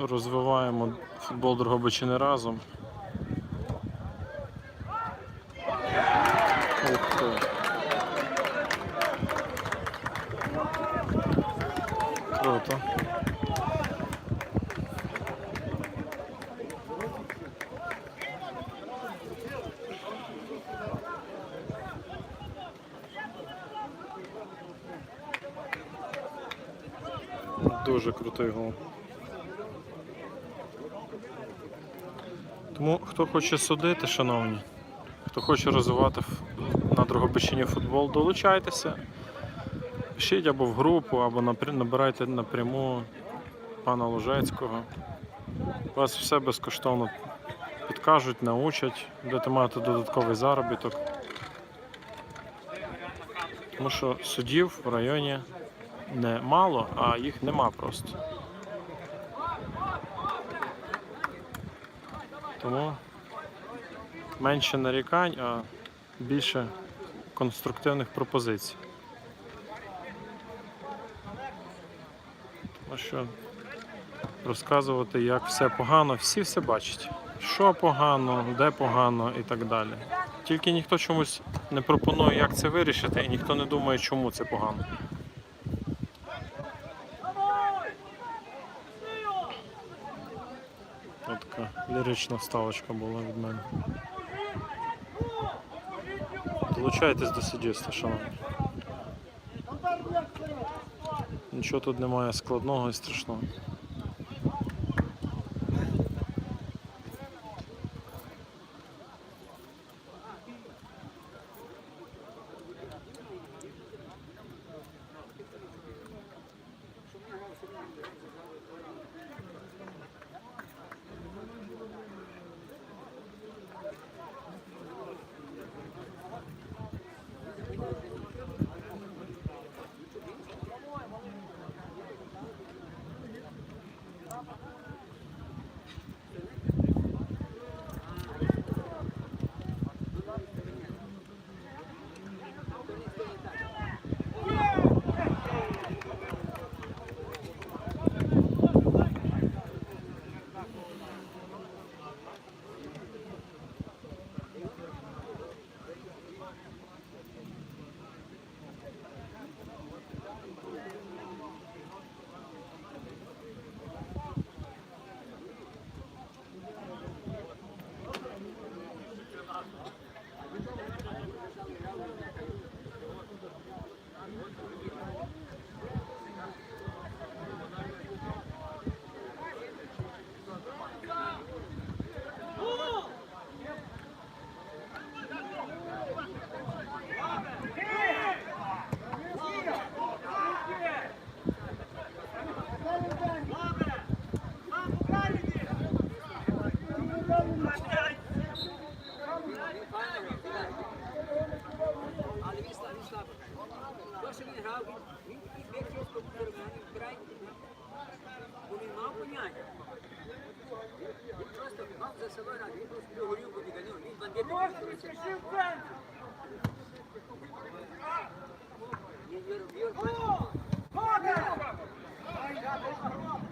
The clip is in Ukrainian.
розвиваємо футбол Дрогобичини разом. Круто. Дуже крутий гол. Тому хто хоче судити, шановні, хто хоче розвивати на Дрогобичині футбол, долучайтеся. Пишіть або в групу, або набирайте напряму пана Лужецького. Вас все безкоштовно підкажуть, научать, будете мати додатковий заробіток. Тому що судів в районі не мало, а їх нема просто. Тому менше нарікань, а більше конструктивних пропозицій. Тому що розказувати, як все погано, всі все бачать. Що погано, де погано і так далі. Тільки ніхто чомусь не пропонує, як це вирішити, і ніхто не думає, чому це погано. Така лірична вставочка була від мене. Долучайтесь до сидіста, шановні. Нічого тут немає складного і страшного. То, він такий він, він, він в кармані, вкрай. Бо він мав поняття. Він просто мав за собою раді, він просто до горілку відганяв, він бандит. Він вір, вір, Він просто він грав. за